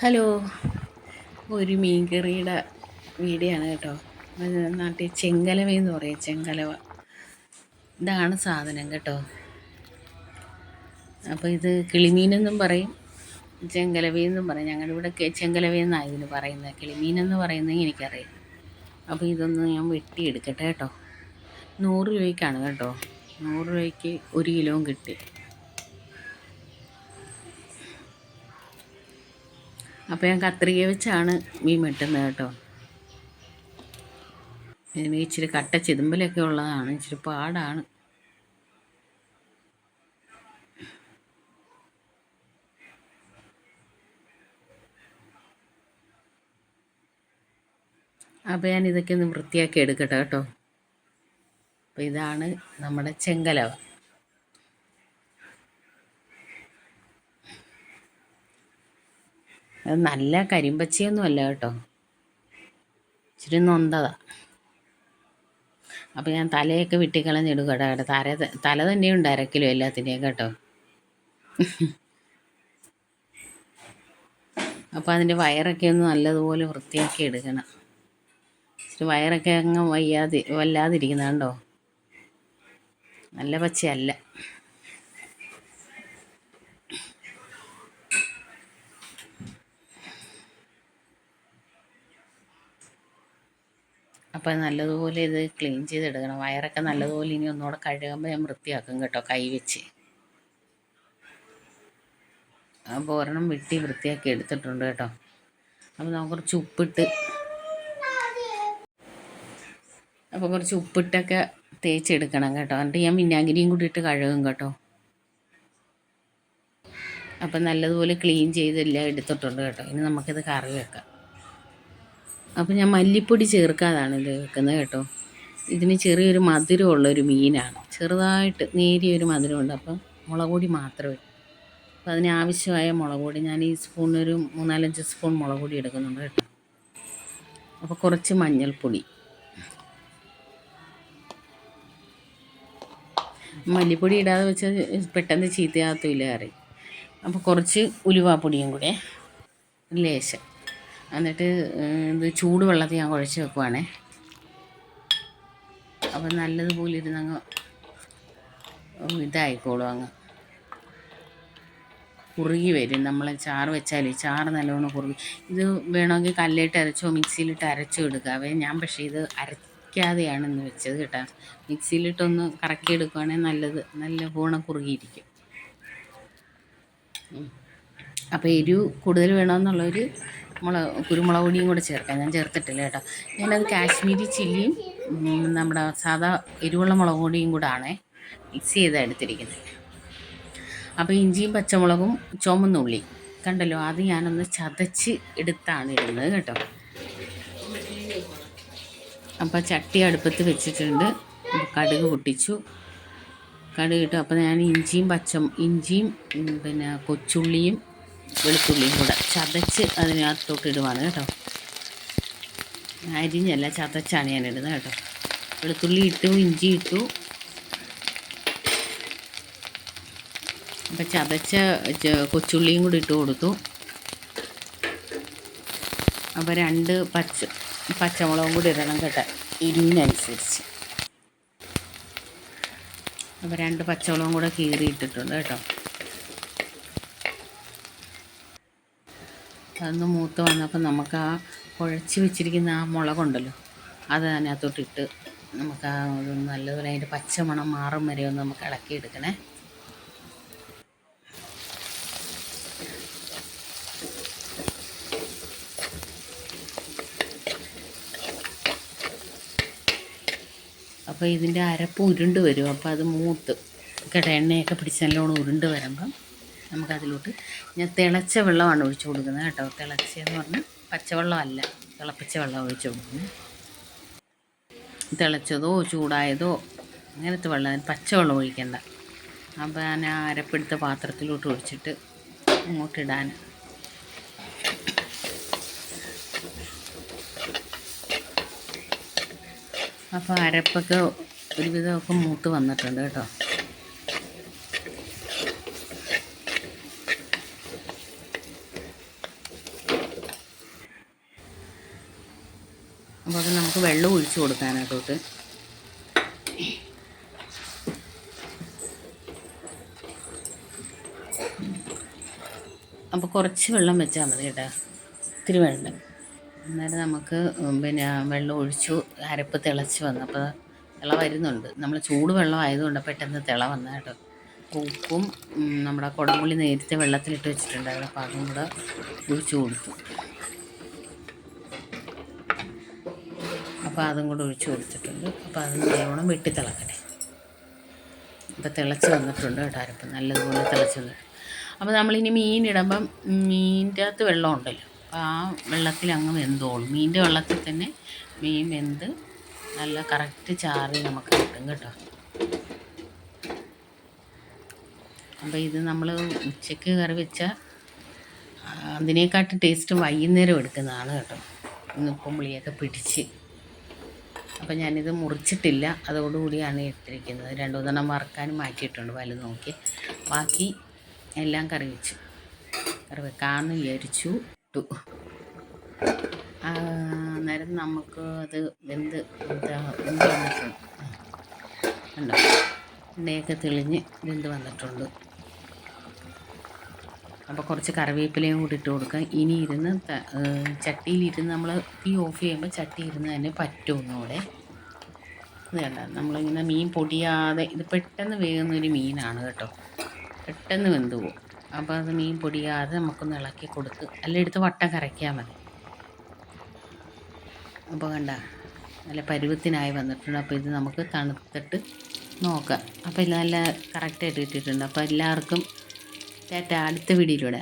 Hello. ഒരു മീൻകറിയുടെ video ആണ് കേട്ടോ നാട്ടിൽ ചെങ്കലവ എന്ന് പറയും ചെങ്കലവ. ഇതാണ് സാധനം കേട്ടോ. അപ്പോൾ ഇത് കിളിമീനെന്നും പറയും ചെങ്കലവയെന്നും പറയും. ഞങ്ങളുടെ ഇവിടെ ചെങ്കലവയെന്നാണ് ഇതിന് പറയുന്നത്. കിളിമീനെന്ന് പറയുന്നത് എനിക്കറിയാം അപ്പോൾ ഇതൊന്ന് ഞാൻ വെട്ടിയെടുക്കട്ടെ കേട്ടോ. നൂറ് രൂപയ്ക്കാണ് കേട്ടോ. നൂറ് രൂപയ്ക്ക് ഒരു കിലോ കിട്ടി. അപ്പോൾ ഞാൻ കത്രിക വെച്ചാണ് മീൻ വെട്ടുന്നത് കേട്ടോ. ഇനി ഇച്ചിരി കട്ട ചിതുമ്പലൊക്കെ ഉള്ളതാണ് ഇച്ചിരി പാടാണ്. അപ്പോൾ ഞാൻ ഇതൊക്കെ ഒന്ന് വൃത്തിയാക്കി എടുക്കട്ടെ കേട്ടോ. അപ്പോൾ ഇതാണ് നമ്മുടെ ചെങ്കലവ. അത് നല്ല കരിമ്പച്ചയൊന്നും അല്ല കേട്ടോ. ഇച്ചിരി നൊന്തതാ. അപ്പോൾ ഞാൻ തലയൊക്കെ വെട്ടിക്കളഞ്ഞിടും കേട്ടോ. കേട്ടോ തല തല തന്നെയുണ്ട് അരക്കിലും കിലോ എല്ലാത്തിന്റെയും കേട്ടോ. അപ്പോൾ അതിന്റെ വയറൊക്കെ ഒന്ന് നല്ലതുപോലെ വൃത്തിയാക്കി എടുക്കണം. ഇച്ചിരി വയറൊക്കെ അങ്ങ് വയ്യാതി വല്ലാതിരിക്കുന്ന കണ്ടോ? നല്ല പച്ചയല്ല. അപ്പം നല്ലതുപോലെ ഇത് ക്ലീൻ ചെയ്തെടുക്കണം. വയറൊക്കെ നല്ലതുപോലെ ഇനി ഒന്നുകൂടെ കഴുകുമ്പോൾ ഞാൻ വൃത്തിയാക്കും കേട്ടോ കൈ വെച്ച്. അപ്പോൾ ഒരെണ്ണം വെട്ടി വൃത്തിയാക്കി എടുത്തിട്ടുണ്ട് കേട്ടോ. അപ്പോൾ നമുക്ക് കുറച്ച് ഉപ്പിട്ട് അപ്പോൾ കുറച്ച് ഉപ്പിട്ടൊക്കെ തേച്ചെടുക്കണം കേട്ടോ. എന്നിട്ട് ഞാൻ വിനാഗിരിയും കൂടി ഇട്ട് കഴുകും കേട്ടോ. അപ്പം നല്ലതുപോലെ ക്ലീൻ ചെയ്തെല്ലാം എടുത്തിട്ടുണ്ട് കേട്ടോ. ഇനി നമുക്കിത് കറി വെക്കാം. അപ്പം ഞാൻ മല്ലിപ്പൊടി ചേർക്കാതാണ് ഇത് വെക്കുന്നത് കേട്ടോ. ഇതിന് ചെറിയൊരു മധുരമുള്ള ഒരു മീനാണ്. ചെറുതായിട്ട് നേരിയൊരു മധുരമുണ്ട്. അപ്പം മുളക് പൊടി മാത്രമേ അപ്പം അതിന് ആവശ്യമായ മുളക് പൊടി ഞാൻ ഈ സ്പൂണിനൊരു മൂന്നാലഞ്ച് സ്പൂൺ മുളക് പൊടി എടുക്കുന്നുണ്ട് കേട്ടോ. അപ്പോൾ കുറച്ച് മഞ്ഞൾപ്പൊടി. മല്ലിപ്പൊടി ഇടാതെ വെച്ചാൽ പെട്ടെന്ന് ചീത്തയാകത്തില്ല കറി അപ്പോൾ കുറച്ച് ഉലുവാപ്പൊടിയും കൂടെ ലേശം. എന്നിട്ട് ഇത് ചൂടുവെള്ളത്തിൽ ഞാൻ കുഴച്ച് വെക്കുവാണേ. അപ്പം നല്ലതുപോലെ ഇരുന്ന് അങ്ങ് ഇതായിക്കോളും അങ്ങ്. കുറുകി വരും. നമ്മൾ ചാറ് വെച്ചാൽ ചാറ് നല്ലോണം കുറുകി. ഇത് വേണമെങ്കിൽ കല്ലിട്ട് അരച്ചോ മിക്സിയിലിട്ട് അരച്ചോ എടുക്കുക എടുക്കാവേ ഞാൻ പക്ഷേ ഇത് അരയ്ക്കാതെയാണ് ഇന്ന് വെച്ചത് കേട്ടോ. മിക്സിയിലിട്ടൊന്ന് കറക്കി എടുക്കുവാണെങ്കിൽ നല്ലത്. നല്ല പോണം കുറുകിയിരിക്കും അപ്പോൾ എരിവ് കൂടുതൽ വേണമെന്നുള്ളൊരു മുളക് കുരുമുളക് പൊടിയും കൂടെ ചേർക്കാം. ഞാൻ ചേർത്തിട്ടില്ല കേട്ടോ. ഞാനത് കാശ്മീരി ചില്ലിയും നമ്മുടെ സാധാ എരിവുള്ള മുളക് പൊടിയും കൂടെ മിക്സ് ചെയ്താണ് എടുത്തിരിക്കുന്നത്. അപ്പോൾ ഇഞ്ചിയും പച്ചമുളകും ചുമന്നുള്ളി കണ്ടല്ലോ അത് ഞാനൊന്ന് ചതച്ച് എടുത്താണ് ഇടുന്നത് കേട്ടോ. അപ്പോൾ ചട്ടി അടുപ്പത്ത് വെച്ചിട്ടുണ്ട്. കടുക് പൊട്ടിച്ചു. കടുക് ഇട്ടു. അപ്പോൾ ഞാൻ ഇഞ്ചിയും പച്ച ഇഞ്ചിയും പിന്നെ കൊച്ചുള്ളിയും വെളുത്തുള്ളിയും കൂടെ ചതച്ച് അതിനകത്തോട്ട് ഇടുവാണ് കേട്ടോ. അരിഞ്ഞല്ല ചതച്ചാണ് ഞാൻ ഇടുന്നത് കേട്ടോ. വെളുത്തുള്ളി ഇട്ടു ഇഞ്ചി ഇട്ടു. അപ്പം ചതച്ച കൊച്ചുള്ളിയും കൂടി ഇട്ട് കൊടുത്തു. അപ്പോൾ രണ്ട് പച്ച പച്ചമുളകും കൂടി ഇടണം കേട്ടോ എരിവിനനുസരിച്ച്. അപ്പോൾ രണ്ട് പച്ചമുളകും കൂടെ കീറി ഇട്ടിട്ടുണ്ട് കേട്ടോ. അതൊന്ന് മൂത്ത് വന്നപ്പോൾ നമുക്ക് ആ കുഴച്ച് വെച്ചിരിക്കുന്ന ആ മുളകുണ്ടല്ലോ അത് അതിനകത്തോട്ടിട്ട് നമുക്ക് ആ നല്ലതുപോലെ അതിന്റെ പച്ചമണം മാറും വരെ ഒന്ന് നമുക്ക് ഇളക്കിയെടുക്കണേ അപ്പോൾ ഇതിന്റെ അരപ്പ് ഉരുണ്ട് വരും. അപ്പോൾ അത് മൂത്ത് കേട്ടോ എണ്ണയൊക്കെ പിടിച്ച് നല്ലോണം ഉരുണ്ട് വരുമ്പം നമുക്കതിലോട്ട് ഞാൻ തിളച്ച വെള്ളമാണ് ഒഴിച്ചു കൊടുക്കുന്നത് കേട്ടോ. തിളച്ചെന്ന് പറഞ്ഞാൽ പച്ചവെള്ളമല്ല തിളപ്പിച്ച വെള്ളം ഒഴിച്ചു കൊടുക്കുന്നത്. തിളച്ചതോ ചൂടായതോ അങ്ങനത്തെ വെള്ളം പച്ചവെള്ളം ഒഴിക്കണ്ട. അപ്പോൾ ഞാൻ ആ അരപ്പെടുത്ത പാത്രത്തിലോട്ട് ഒഴിച്ചിട്ട് ഇങ്ങോട്ടിടാൻ അപ്പോൾ അരപ്പൊക്കെ ഒരുവിധമൊക്കെ മൂത്ത് വന്നിട്ടുണ്ട് കേട്ടോ അപ്പോൾ അത് നമുക്ക് വെള്ളം ഒഴിച്ചു കൊടുക്കാനകത്തോട്ട് അപ്പോൾ കുറച്ച് വെള്ളം വെച്ചാൽ മതി കേട്ടോ. ഇത്തിരി വെള്ളം. അന്നേരം നമുക്ക് പിന്നെ വെള്ളം ഒഴിച്ചു അരപ്പ് തിളച്ച് വന്നപ്പോൾ തിള വരുന്നുണ്ട്. നമ്മൾ ചൂട് വെള്ളം ആയതുകൊണ്ട് പെട്ടെന്ന് തിള വന്ന കേട്ടോ. ഉപ്പും നമ്മുടെ കുടംപുളി നേരത്തെ വെള്ളത്തിലിട്ട് വെച്ചിട്ടുണ്ടായിരുന്നു. അപ്പോൾ അതും കൂടെ ഒഴിച്ചു കൊടുത്തു. അപ്പോൾ അതും കൂടെ ഒഴിച്ചു കൊടുത്തിട്ടുണ്ട്. അപ്പോൾ അത് നല്ലോണം വെട്ടി തിളക്കട്ടെ. അപ്പോൾ തിളച്ച് വന്നിട്ടുണ്ട് കേട്ടോ അരപ്പ്. നല്ലതുപോലെ തിളച്ച് വന്നിട്ട് അപ്പോൾ നമ്മളിനി മീനിടുമ്പം മീന്റെ അകത്ത് വെള്ളം ഉണ്ടല്ലോ. അപ്പോൾ ആ വെള്ളത്തിൽ അങ്ങ് വെന്തോളും. മീനിന്റെ വെള്ളത്തിൽ തന്നെ മീൻ വെന്ത് നല്ല കറക്റ്റ് ചാറി നമുക്ക് കിട്ടും കേട്ടോ. അപ്പോൾ ഇത് നമ്മൾ ഉച്ചയ്ക്ക് കറി വെച്ച അതിനേക്കാട്ട് ടേസ്റ്റ് വൈകുന്നേരം എടുക്കുന്നതാണ് കേട്ടോ. ഉപ്പും പുളിയൊക്കെ പിടിച്ച്. അപ്പം ഞാനിത് മുറിച്ചിട്ടില്ല. അതോടുകൂടിയാണ് ഇട്ടിരിക്കുന്നത് രണ്ടു മൂന്നെണ്ണം വറുക്കാനും മാറ്റിയിട്ടുണ്ട് വലുത് നോക്കി. ബാക്കി എല്ലാം കറി വെച്ചു. കറി വെക്കാമെന്ന് വിചാരിച്ചു. ഇട്ടു. അന്നേരം നമുക്ക് അത് വെന്ത് വെന്ത് വന്നിട്ടുണ്ട്. ഉണ്ടോ എണ്ണയൊക്കെ തെളിഞ്ഞ് വെന്ത് വന്നിട്ടുണ്ട്. അപ്പോൾ കുറച്ച് കറിവേപ്പിലയും കൂടി ഇട്ട് കൊടുക്കാം. ഇനി ഇരുന്ന് ചട്ടിയിലിരുന്ന് നമ്മൾ തീ ഓഫ് ചെയ്യുമ്പോൾ ചട്ടി ഇരുന്ന് തന്നെ പറ്റും ഒന്നുകൂടെ. ഇത് കണ്ട? നമ്മളിങ്ങനെ മീൻ പൊടിയാതെ ഇത് പെട്ടെന്ന് വേകുന്നൊരു മീനാണ് കേട്ടോ. പെട്ടെന്ന് വെന്ത് പോകും അപ്പോൾ അത് മീൻ പൊടിയാതെ നമുക്കൊന്ന് ഇളക്കി കൊടുത്ത് അല്ലെ എടുത്ത് വട്ടം കരയ്ക്കാൻ മതി. അപ്പോൾ കണ്ട നല്ല പരുവത്തിനായി വന്നിട്ടുണ്ട്. അപ്പോൾ ഇത് നമുക്ക് തണുത്തിട്ട് നോക്കാം. അപ്പോൾ നല്ല കറക്റ്റായിട്ട് ഇട്ടിട്ടുണ്ട് അപ്പോൾ എല്ലാവർക്കും ചേട്ടാ അടുത്ത വീഡിയോയിലൂടെ.